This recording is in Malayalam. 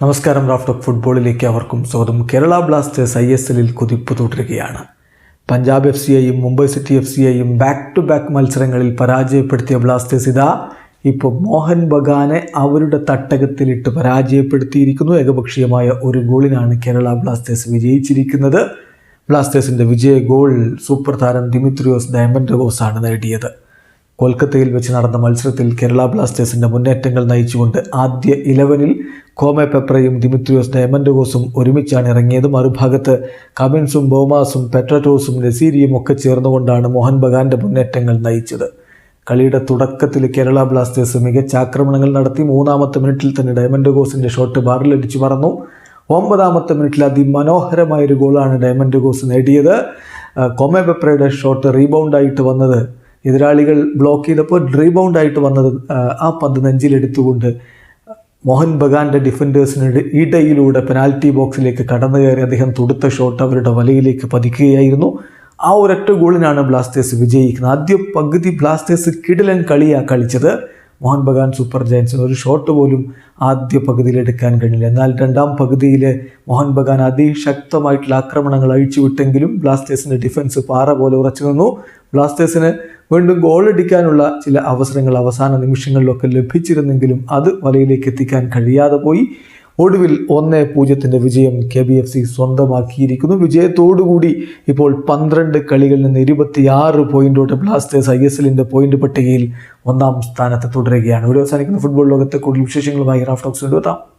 നമസ്കാരം റാഫ്റ്റ് ഓഫ് ഫുട്ബോളിലേക്ക് അവർക്കും സ്വാഗതം. കേരള ബ്ലാസ്റ്റേഴ്സ് ഐ എസ് എല്ലിൽ കുതിപ്പ് തുടരുകയാണ്. പഞ്ചാബ് എഫ് സിയെയും മുംബൈ സിറ്റി എഫ് സിയെയും ബാക്ക് ടു ബാക്ക് മത്സരങ്ങളിൽ പരാജയപ്പെടുത്തിയ ബ്ലാസ്റ്റേഴ്സ് ഇതാ ഇപ്പോൾ മോഹൻ ബഗാനെ അവരുടെ തട്ടകത്തിലിട്ട് പരാജയപ്പെടുത്തിയിരിക്കുന്നു. ഏകപക്ഷീയമായ ഒരു ഗോളിനാണ് കേരള ബ്ലാസ്റ്റേഴ്സ് വിജയിച്ചിരിക്കുന്നത്. ബ്ലാസ്റ്റേഴ്സിന്റെ വിജയ ഗോൾ സൂപ്പർ താരം ദിമിത്രിയോസ് ഡയമൻഡഗോസ് ആണ് നേടിയത്. കൊൽക്കത്തയിൽ വെച്ച് നടന്ന മത്സരത്തിൽ കേരള ബ്ലാസ്റ്റേഴ്സിന്റെ മുന്നേറ്റങ്ങൾ നയിച്ചുകൊണ്ട് ആദ്യ ഇലവനിൽ കോമെ പെപ്രയും ദിമിത്രിയോസ് ഡയമൻഡോസും ഒരുമിച്ചാണ് ഇറങ്ങിയത്. മറുഭാഗത്ത് കമിൻസും ബോമാസും പെട്രറ്റോസും നസീരിയും ഒക്കെ ചേർന്നുകൊണ്ടാണ് മോഹൻ ബഗാന്റെ മുന്നേറ്റങ്ങൾ നയിച്ചത്. കളിയുടെ തുടക്കത്തിൽ കേരള ബ്ലാസ്റ്റേഴ്സ് മികച്ച ആക്രമണങ്ങൾ നടത്തി. മൂന്നാമത്തെ മിനിറ്റിൽ തന്നെ ഡയമൻഡഗോസിന്റെ ഷോട്ട് ബാറിലടിച്ചു പറന്നു ഒമ്പതാമത്തെ മിനിറ്റിൽ അതിമനോഹരമായൊരു ഗോളാണ് ഡയമൻഡോസ് നേടിയത്. കോമെ പെപ്രയുടെ ഷോട്ട് റീബൗണ്ടായിട്ട് വന്നത് എതിരാളികൾ ബ്ലോക്ക് ചെയ്തപ്പോൾ റീബൗണ്ട് ആയിട്ട് വന്നത് ആ, പന്ത് നെഞ്ചിലെടുത്തുകൊണ്ട് മോഹൻ ബഗാന്റെ ഡിഫൻഡേഴ്സിന് ഇടയിലൂടെ പെനാൽറ്റി ബോക്സിലേക്ക് കടന്നു കയറി അദ്ദേഹം തൊടുത്ത ഷോട്ട് അവരുടെ വലയിലേക്ക് പതിക്കുകയായിരുന്നു. ആ ഒരൊറ്റ ഗോളിനാണ് ബ്ലാസ്റ്റേഴ്സ് വിജയിക്കുന്നത്. ആദ്യ പകുതി ബ്ലാസ്റ്റേഴ്സ് കിടിലൻ കളിയാ കളിച്ചത്. മോഹൻ ബഗാൻ സൂപ്പർ ജയൻസിന് ഒരു ഷോട്ട് പോലും ആദ്യ പകുതിയിൽ എടുക്കാൻ കഴിഞ്ഞില്ല. എന്നാൽ രണ്ടാം പകുതിയിൽ മോഹൻ ബഗാൻ അതിശക്തമായിട്ടുള്ള ആക്രമണങ്ങൾ അഴിച്ചുവിട്ടെങ്കിലും ബ്ലാസ്റ്റേഴ്സിന്റെ ഡിഫൻസ് പാറ പോലെ ഉറച്ചു നിന്നു. ബ്ലാസ്റ്റേഴ്സിന് വീണ്ടും ഗോൾ അടിക്കാനുള്ള ചില അവസരങ്ങൾ അവസാന നിമിഷങ്ങളിലൊക്കെ ലഭിച്ചിരുന്നെങ്കിലും അത് വലയിലേക്ക് എത്തിക്കാൻ കഴിയാതെ പോയി. ഒടുവിൽ ഒന്ന് പൂജ്യത്തിന്റെ വിജയം കെ ബി എഫ് സി സ്വന്തമാക്കിയിരിക്കുന്നു. വിജയത്തോടുകൂടി ഇപ്പോൾ പന്ത്രണ്ട് കളികളിൽ നിന്ന് ഇരുപത്തിയാറ് പോയിന്റോടെ ബ്ലാസ്റ്റേഴ്സ് ഐ എസ് എല്ലിന്റെ പോയിന്റ് പട്ടികയിൽ ഒന്നാം സ്ഥാനത്ത് തുടരുകയാണ്. ഇവിടെ അവസാനിക്കുന്ന ഫുട്ബോൾ ലോകത്തെ കൂടുതൽ വിശേഷങ്ങളുമായി റാഫ്റ്റോക്സ് കൊണ്ടുവെത്താം